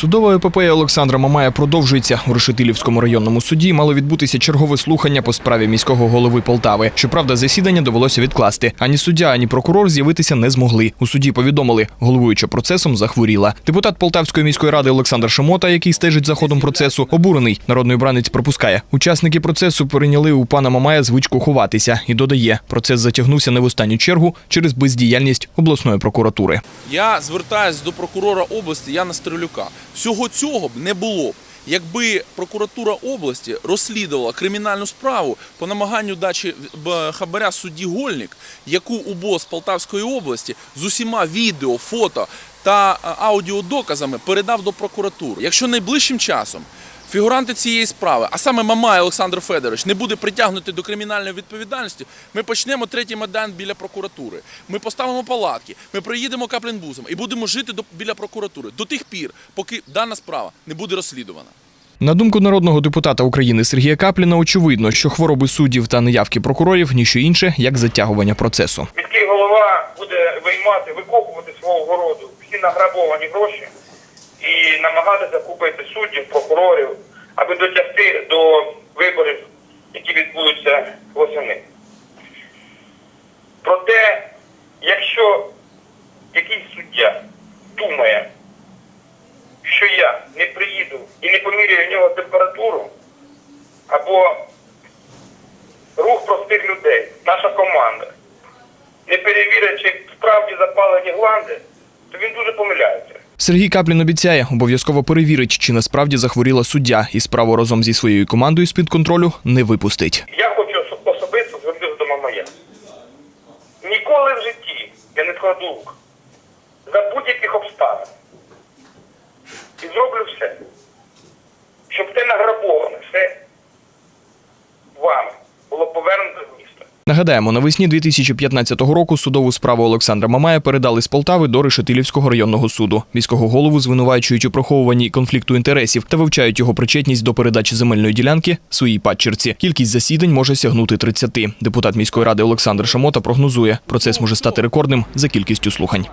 Судова епопея Олександра Мамая продовжується. У Решетилівському районному суді мало відбутися чергове слухання по справі міського голови Полтави. Щоправда, засідання довелося відкласти. Ані суддя, ані прокурор з'явитися не змогли. У суді повідомили, головуюча процесом захворіла. Депутат Полтавської міської ради Олександр Шамота, який стежить за ходом процесу, обурений. Народний обранець пропускає. Учасники процесу перейняли у пана Мамая звичку ховатися і додає, процес затягнувся не в останню чергу через бездіяльність обласної прокуратури. Я звертаюся до прокурора області Яна Стрелюка. Всього цього б не було б. Якби прокуратура області розслідувала кримінальну справу по намаганню дачі хабаря судді Гольник, яку УБОС Полтавської області з усіма відео, фото та аудіодоказами передав до прокуратури. Якщо найближчим часом фігуранти цієї справи, а саме Мамай Олександр Федорович, не буде притягнутий до кримінальної відповідальності, ми почнемо третій майдан біля прокуратури. Ми поставимо палатки, ми приїдемо каплінбузом і будемо жити до, біля прокуратури до тих пір, поки дана справа не буде розслідувана. На думку народного депутата України Сергія Капліна, очевидно, що хвороби суддів та неявки прокурорів ніщо інше, як затягування процесу. Міський голова буде виймати, викопувати свого городу всі награбовані гроші і намагатися купити суддів, прокурорів, аби дотягти до виборів, які відбудуться восени. Проте, якщо якийсь суддя думає, що я не приїду і не поміряю в нього температуру, або рух простих людей, наша команда, не перевірять, чи справді запалені гланди, Сергій Каплін обіцяє, обов'язково перевірить, чи насправді захворіла суддя, і справу разом зі своєю командою з під контролю не випустить. Я хочу особисто звернутися до Мамая. Ніколи в житті я не складу рук за будь-яких обставин. І зроблю все, щоб те награбоване, все вами було повернуто. Нагадаємо, навесні 2015 року судову справу Олександра Мамая передали з Полтави до Решетилівського районного суду. Міського голову звинувачують у приховуванні конфлікту інтересів та вивчають його причетність до передачі земельної ділянки своїй падчерці. Кількість засідань може сягнути 30. Депутат міської ради Олександр Шамота прогнозує, процес може стати рекордним за кількістю слухань.